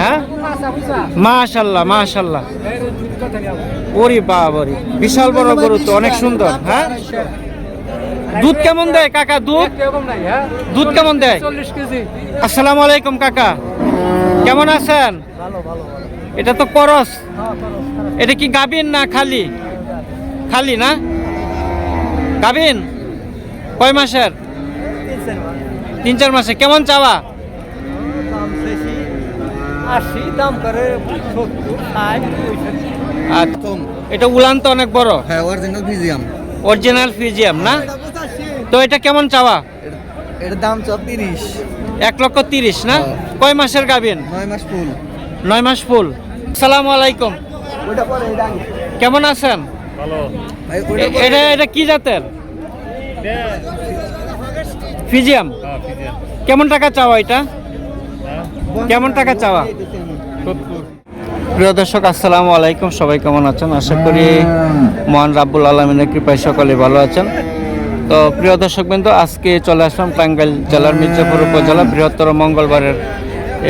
হ্যাঁ? মাশাল্লাহ মাশাল্লাহ। ওরে বাবারে বিশাল বড় গরু তো অনেক সুন্দর হ্যাঁ? দুধ কেমন দেয় কাকা দুধ? দুধ কেমন দেয়? আসসালামু আলাইকুম কাকা। কেমন আছেন? এটা তো করস। এটা কি গাবিন না খালি? খালি না? গাবিন কয় মাসের? তিন চার মাসে। কেমন চাওয়া? আশি দাম করে সত্তর ষাট পঁয়ষট্টি। এটা উলান তো অনেক বড়? হ্যাঁ অরিজিনাল মিউজিয়াম অরিজিনাল ফিজিয়াম না? তো এটা কেমন চাওয়া? এটার দাম চব তিরিশ। এক লক্ষ তিরিশ না? হ্যাঁ। কয় মাসের গাবিন নয় মাস ফুল। নয় মাস ফুল। আসসালামু আলাইকুম। কেমন আছেন? এটা এটা কি জাতের? ফিজিয়াম কেমন টাকা চাওয়া এটা? কেমন টাকা চাওয়া? প্রিয় দর্শক, আসসালামু আলাইকুম। সবাই কেমন আছেন? আশা করি মহান রাব্বুল আলমিনের কৃপায় সকলে ভালো আছেন। তো প্রিয় দর্শক বিন্দু আজকে চলে আসলাম টাঙ্গাইল জেলার মির্জাপুর উপজেলা বৃহত্তর মঙ্গলবারের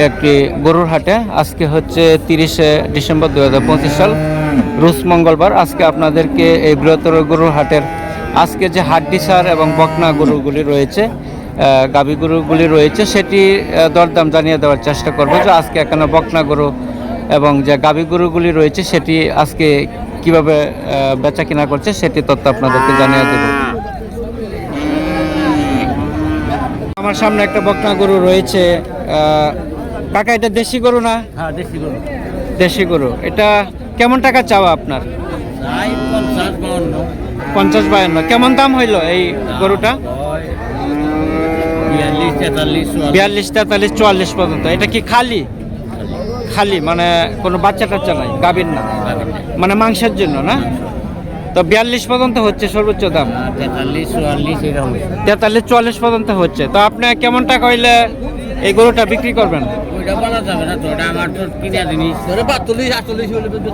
একটি গরুর হাটে। আজকে হচ্ছে তিরিশে ডিসেম্বর দুই হাজার পঁচিশ সাল, রুশ মঙ্গলবার। আজকে আপনাদেরকে এই বৃহত্তর গরুর হাটের আজকে যে হাড্ডি সার এবং বকনা গরুগুলি রয়েছে গাভী গরুগুলি রয়েছে সেটি দরদাম জানিয়ে দেওয়ার চেষ্টা করব যে আজকে এখানে বকনা গরু এবং যে গাভী গরুগুলি রয়েছে সেটি আজকে কীভাবে বেচা কিনা করছে সেটি তথ্য আপনাদেরকে জানিয়ে দেব। আমার সামনে একটা বকনা গরু রয়েছে কাকা এটা দেশি গরু না? হ্যাঁ দেশি গরু। দেশি গরু। এটা কেমন টাকা চাওয়া আপনার? পঞ্চাশ বায়ান্ন কেমন দাম হইল এই গরুটা? বিয়াল্লিশ তেতাল্লিশ বিয়াল্লিশ তেতাল্লিশ চুয়াল্লিশ পর্যন্ত। এটা কি খালি? খালি মানে কোনো বাচ্চা টাচ্চা নাই গাভীর না। মানে মাংসের জন্য না? তো বিয়াল্লিশ পর্যন্ত হচ্ছে সর্বোচ্চ দাম? তেতাল্লিশ চুয়াল্লিশ পর্যন্ত হচ্ছে। তো আপনি কেমন টাকা হইলে এই গরুটা বিক্রি করবেন?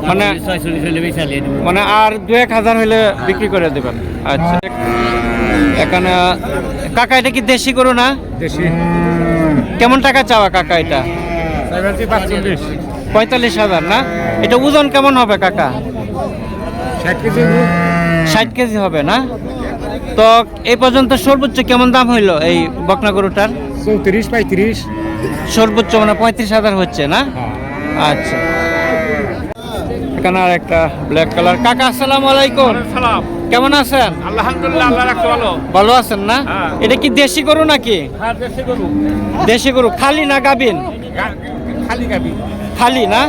মানে- মানে আর দু এক হাজার হইলে বিক্রি করে দেবেন। আচ্ছা। এখানে কাকা এটা কি দেশি গরু না? দেশি। কেমন টাকা চাওয়া কাকা এটা? পঁয়তাল্লিশ হাজার না? এটা ওজন কেমন হবে কাকা? ষাট কেজি ষাট কেজি হবে না? তো এই পর্যন্ত সর্বোচ্চ কেমন দাম হইল এই বকনা গরুটার? চৌত্রিশ পঁয়ত্রিশ। সর্বোচ্চ মানে পঁয়ত্রিশ হাজার হচ্ছে না? আচ্ছা। এখানে আর একটা ব্ল্যাক কালার কাকা আসসালামু আলাইকুম। সালাম। কেমন আছেন? আলহামদুলিল্লাহ আল্লাহ রাখতে ভালো। ভালো আছেন না? হ্যাঁ। এটা কি দেশি গরু নাকি? হ্যাঁ দেশি গরু। দেশি গরু। খালি না গাবিন খালি গাবি খালি না?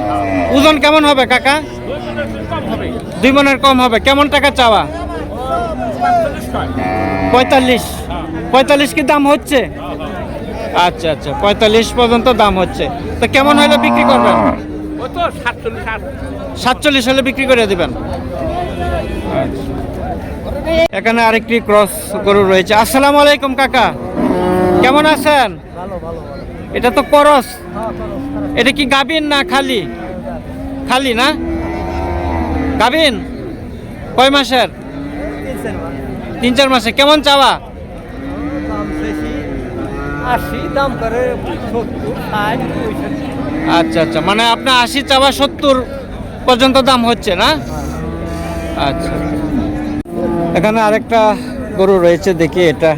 ওজন কেমন হবে কাকা? দুই মনের কম হবে। কেমন টাকা চাওয়া? পঁয়তাল্লিশ। পঁয়তাল্লিশ কি দাম হচ্ছে? আচ্ছা আচ্ছা। পঁয়তাল্লিশ পর্যন্ত দাম হচ্ছে। তো কেমন হলে বিক্রি করবেন? সাতচল্লিশ সাতচল্লিশ হলে বিক্রি করে দিবেন। এখানে আরেকটি ক্রস গরু রয়েছে। আসসালামু আলাইকুম কাকা। কেমন আছেন? এটা তো করস এটা কি গাবিন না খালি? খালি না? গাবিন কয় মাসের? তিন চার মাসে। কেমন চাওয়া? আচ্ছা আচ্ছা। মানে আপনার আশি চাওয়া সত্তর পর্যন্ত দাম হচ্ছে না? আচ্ছা। এখানে আরেকটা গরু রয়েছে দেখি এটা।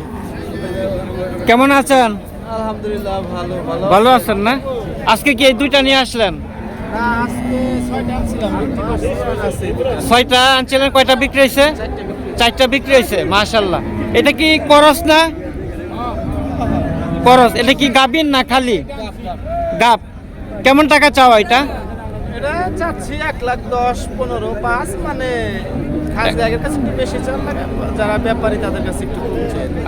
কেমন আছেন? আলহামদুলিল্লাহ ভালো ভালো ভালো আছেন না? আজকে কি এই দুইটা নিয়ে আসলেন? ছয়টা আনছিলেন কয়টা বিক্রি হয়েছে? চারটা বিক্রি হয়েছে মাশাল্লাহ এটা কি করস না? করস এটা কি গাবিন না খালি? গাব কেমন টাকা চাওয়া এটা? এটা চাচ্ছি এক লাখ দশ পনেরো পাঁচ মানে লাগে যারা ব্যাপারী তাদের কাছে একটু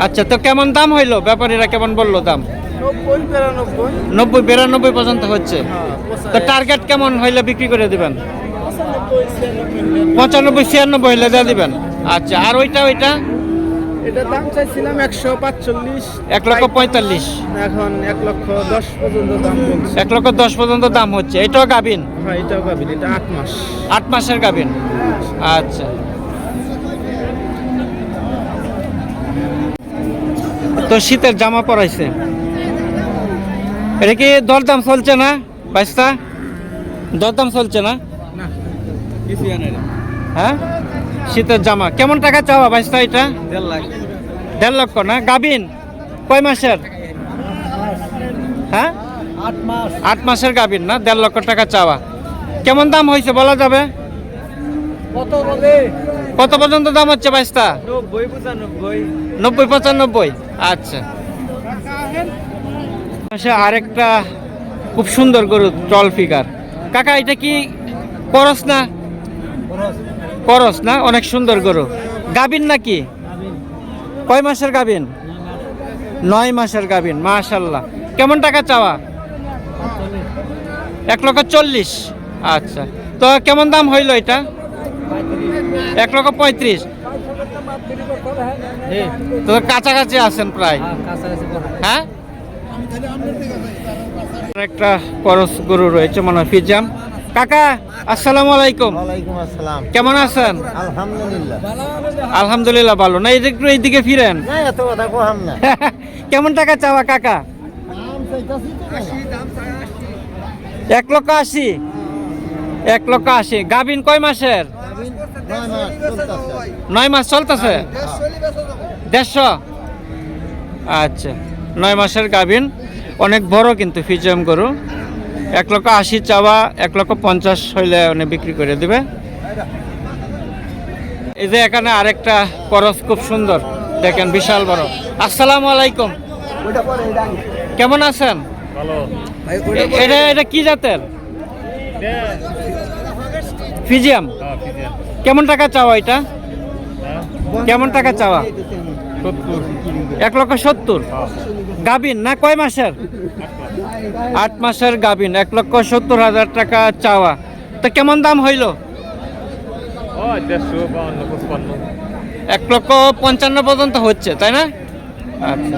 আচ্ছা তো কেমন দাম হইল? ব্যাপারীরা কেমন বলল দাম? নব্বই বিরানব্বই। নব্বই বিরানব্বই পর্যন্ত হচ্ছে। হ্যাঁ তো টার্গেট কেমন হইলে বিক্রি করে দিবেন? পঁচানব্বই ছিয়ানব্বই হইলে দিয়ে দিবেন। আচ্ছা আর ওইটা ওইটা? এটা দাম চাইছিলাম একশো পাঁচচল্লিশ। এক লক্ষ পঁয়তাল্লিশ। এখন এক লক্ষ দশ পর্যন্ত দাম বলছে এক লক্ষ দশ পর্যন্ত দাম হচ্ছে। এটাও গাবিন হ্যাঁ এটাও পাবেন এটা আট মাস। আট মাসের গাবিন আচ্ছা। তো শীতের জামা পরাইছে। এটা কি দরদাম চলছে না বাইশটা? দরদাম চলছে না? হ্যাঁ? শীতের জামা। কেমন টাকা চাওয়া বাইশটা এটা? দেড় লক্ষ না? গাবিন কয় মাসের? হ্যাঁ? আট মাস। আট মাসের গাবিন না? দেড় লক্ষ টাকা চাওয়া। কেমন দাম হয়েছে বলা যাবে? কত পর্যন্ত দাম হচ্ছে বাইশটা নব্বই পঁচানব্বই। নব্বই পঁচানব্বই। আচ্ছা। পাশে আরেকটা খুব সুন্দর গরু টল ফিগার। কাকা এটা কি করস না? করস না? অনেক সুন্দর গরু। গাবিন নাকি? কয় মাসের গাবিন নয় মাসের গাবিন মাশাল্লাহ। কেমন টাকা চাওয়া? এক লক্ষ চল্লিশ। আচ্ছা। তো কেমন দাম হইল এটা? এক লক্ষ পঁয়ত্রিশ। তো কাছাকাছি আছেন প্রায়। হ্যাঁ? একটা করস গরু রয়েছে, মনে হয় ফিজাম। কাকা আসসালামু আলাইকুম। আসসালাম। কেমন আছেন? আলহামদুলিল্লাহ। আলহামদুলিল্লাহ ভালো। না একটু এইদিকে ফিরেন। না এত কথা কোহাম না। কেমন টাকা চাওয়া কাকা? এক লক্ষ আশি। এক লক্ষ আশি। গাবিন কয় মাসের? নয় মাস চলতেছে? দেড়শো। আচ্ছা নয় মাসের গাভিন। অনেক বড় কিন্তু ফিজিয়াম গরু। এক লক্ষ আশি চাওয়া এক লক্ষ পঞ্চাশ হইলে উনি বিক্রি করে দিবে। এই যে এখানে আরেকটা করস খুব সুন্দর দেখেন বিশাল বড়। আসসালামু আলাইকুম। কেমন আছেন? এটা এটা কি জাতের? ফিজিয়াম। কেমন টাকা চাওয়া এটা? কেমন টাকা চাওয়া? এক লক্ষ সত্তর। গাবিন না কয় মাসের? আট মাসের গাবিন এক লক্ষ সত্তর হাজার টাকা চাওয়া। তা কেমন দাম হইল? এক লক্ষ পঞ্চান্ন পর্যন্ত হচ্ছে তাই না? আচ্ছা।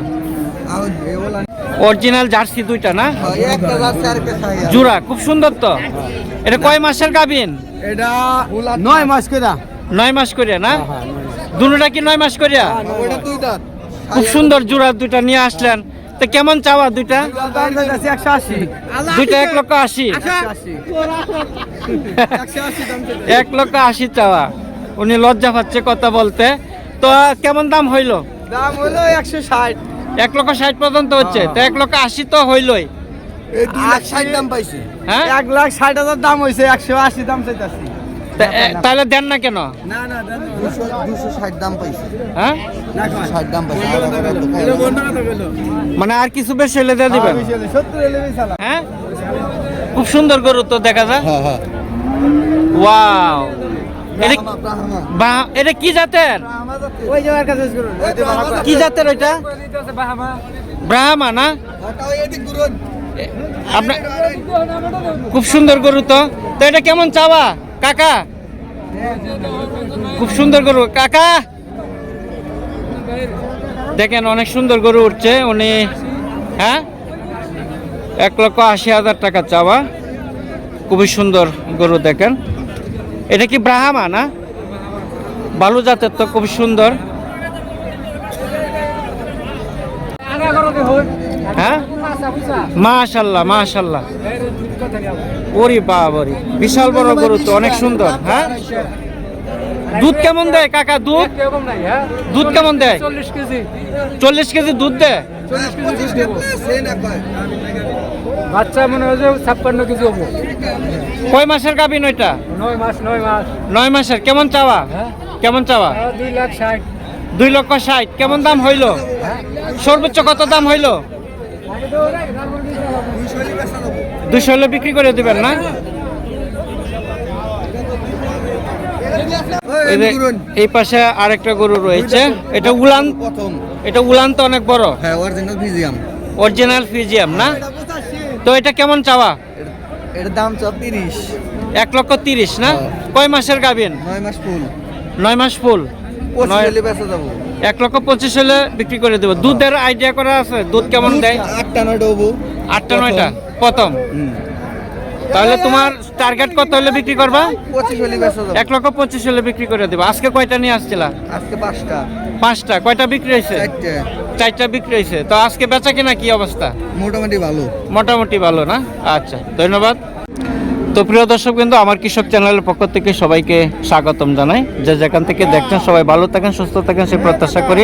অরিজিনাল জার্সি দুইটা না? জোড়া খুব সুন্দর তো। এটা কয় মাসের গাবিন এটা নয় মাস করে নয় মাস করিয়া না? দুটা কি নয় মাস করিয়া? ওটা দুই দাঁত খুব সুন্দর জোড়া দুইটা নিয়ে আসলেন। তো কেমন চাওয়া দুইটা? একশো আশি। দুইটা এক লক্ষ আশি। এক লক্ষ আশি চাওয়া। উনি লজ্জা পাচ্ছে কথা বলতে। তো কেমন দাম হইল? দাম হলো একশো ষাট। এক লক্ষ ষাট পর্যন্ত হচ্ছে। তো এক লক্ষ আশি তো হইলই। লাখ ষাট দাম পাইছে। হ্যাঁ? এক লাখ ষাট হাজার দাম হয়েছে একশো আশি দাম চাইতাছি। তাহলে দেন না কেন? না না দুশো ষাট দাম পাইছে। হ্যাঁ? ষাট দাম পাইছে। মানে আর কিছু বেশি হলে দিয়ে দিবেন? হ্যাঁ? খুব সুন্দর গরু তো দেখা যায়। হ্যাঁ হ্যাঁ। ওয়াও। এটা বা এটা কি জাতের? কি জাতের ওইটা? ব্রাহ্মা না? খুব সুন্দর গরু তো। তো এটা কেমন চাওয়া? কাকা। খুব সুন্দর গরু। কাকা। দেখেন, অনেক সুন্দর গরু উঠছে। উনি হ্যাঁ? এক লক্ষ আশি হাজার টাকা চাওয়া। খুবই সুন্দর গরু দেখেন। এটা কি ব্রাহ্মা না? বালু জাতের তো খুব সুন্দর। হ্যাঁ? মাশাল্লাহ মাশাল্লাহ। ওরে বাবারি বিশাল বড় গরু তো অনেক সুন্দর হ্যাঁ? দুধ কেমন দেয় কাকা দুধ? দুধ কেমন দেয়? চল্লিশ কেজি চল্লিশ কেজি দুধ দেয়? বাচ্চা মনে হয় ছাপ্পান্ন কেজি হব। কয় মাসের গাবিন ওইটা নয় মাস নয় মাস। নয় মাসের কেমন চাওয়া? হ্যাঁ? কেমন চাওয়া? আর দুই লাখ ষাট। দুই লক্ষ ষাট কেমন দাম হইল? সর্বোচ্চ কত দাম হইল? দুশো হলে বিক্রি করে দিবেন না? এই পাশে আরেকটা গরু রয়েছে। এটা উলান প্রথম। এটা উলান তো অনেক বড়। হ্যাঁ অরিজিনাল মিউজিয়াম অরিজিনাল ফিজিয়াম না? তো এটা কেমন চাওয়া? এর দাম চল তিরিশ। এক লক্ষ তিরিশ না? হ্যাঁ। কয় মাসের গাবিন নয় মাস ফুল। নয় মাস ফুল। এক লক্ষ পঁচিশ হলে বিক্রি করে দেবো। দুধের আইডিয়া করা আছে? দুধ কেমন দেয়? আটটা নয় ডবু আটটা নয়টা? প্রথম। তাহলে তোমার টার্গেট কত হলে বিক্রি করবা? এক লক্ষ পঁচিশ হলে বিক্রি করে দেবো। আজকে কয়টা নিয়ে আসছিলা? আজকে পাঁচটা। পাঁচটা। কয়টা বিক্রি হয়েছে? চারটা। বিক্রি হয়েছে। তো আজকে বেচা কিনা কি অবস্থা? মোটামুটি ভালো। মোটামুটি ভালো না? আচ্ছা ধন্যবাদ। তো প্রিয় দর্শক কিন্তু আমার কৃষক চ্যানেলের পক্ষ থেকে সবাইকে স্বাগতম জানাই। যে যেখান থেকে দেখছেন সবাই ভালো থাকেন সুস্থ থাকেন সে প্রত্যাশা করি।